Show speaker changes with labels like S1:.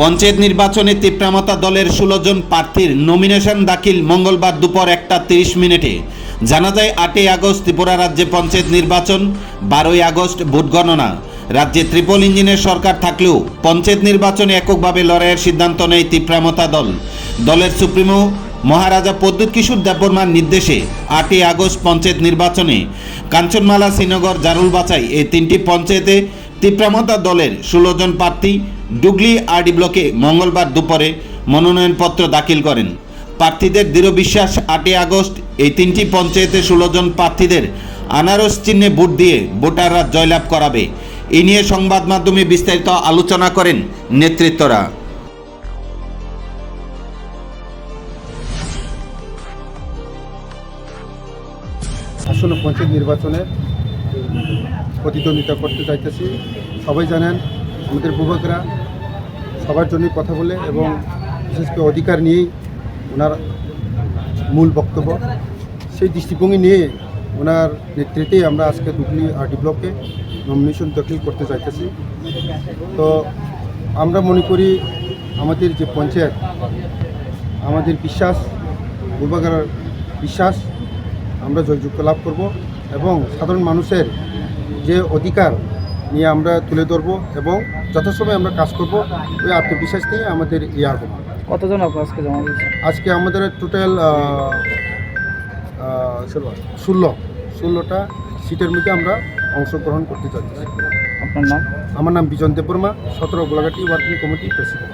S1: পঞ্চায়েত নির্বাচনে তিপ্রামতা দলের ষোলো জন প্রার্থীর নমিনেশন দাখিল মঙ্গলবার দুপুর একটা তিরিশ মিনিটে। জানা যায়, আটই আগস্ট ত্রিপুরা রাজ্যে পঞ্চায়েত নির্বাচন, বারোই আগস্ট ভোট গণনা। রাজ্যে ত্রিপল ইঞ্জিনের সরকার থাকলেও পঞ্চায়েত নির্বাচনে এককভাবে লড়াইয়ের সিদ্ধান্ত নেয় তিপ্রামতা দল। দলের সুপ্রিমো মহারাজা প্রদ্যুৎ কিশোর দেববর্মার নির্দেশে আটই আগস্ট পঞ্চায়েত নির্বাচনে কাঞ্চনমালা শ্রীনগর জারুল বাছাই এই তিনটি পঞ্চায়েতে তিপ্রামতা দলের ষোলো জন প্রার্থী ডুগলি আরডি ব্লকে মঙ্গলবার দুপুরে মনোনয়নপত্র দাখিল করেন। প্রার্থীদের দৃঢ় বিশ্বাস, আটই আগস্ট এই তিনটি পঞ্চায়েতে ষোলো জন প্রার্থীদের আনারস চিহ্নে ভোট দিয়ে ভোটাররা জয়লাভ করাবে। এ নিয়ে সংবাদ মাধ্যমে বিস্তারিত আলোচনা করেন নেতৃত্বরা।
S2: আসন্ন পঞ্চায়েত নির্বাচনে প্রতিদ্বন্দ্বিতা করতে চাইতেছি। সবাই জানেন, আমাদের যুবকরা সবার জন্যই কথা বলে এবং বিশেষ করে অধিকার নিয়েই ওনার মূল বক্তব্য। সেই দৃষ্টিভঙ্গি নিয়ে ওনার নেতৃত্বেই আমরা আজকে দুগলি আরডি ব্লকে নমিনেশন দাখিল করতে চাইতেছি। তো আমরা মনে করি আমাদের যে পঞ্চায়েত, আমাদের বিশ্বাস পূর্বাগার বিশ্বাস, আমরা জয়যুক্ত লাভ করব এবং সাধারণ মানুষের যে অধিকার নিয়ে আমরা তুলে ধরবো এবং যথাসময়ে আমরা কাজ করব। ওই আত্মবিশ্বাস নিয়ে আমাদের এই আগমন
S3: কতজন আপনার আজকে জমা দিয়েছে?
S2: আজকে আমাদের টোটাল ষোলো ষোলোটা সিটের মধ্যে আমরা অংশগ্রহণ করতে চাচ্ছি।
S3: আপনার নাম?
S2: আমার নাম বিজন দেববর্মা সতেরো গোলাঘাটি ওয়ার্কিং কমিটি প্রেসিডেন্ট।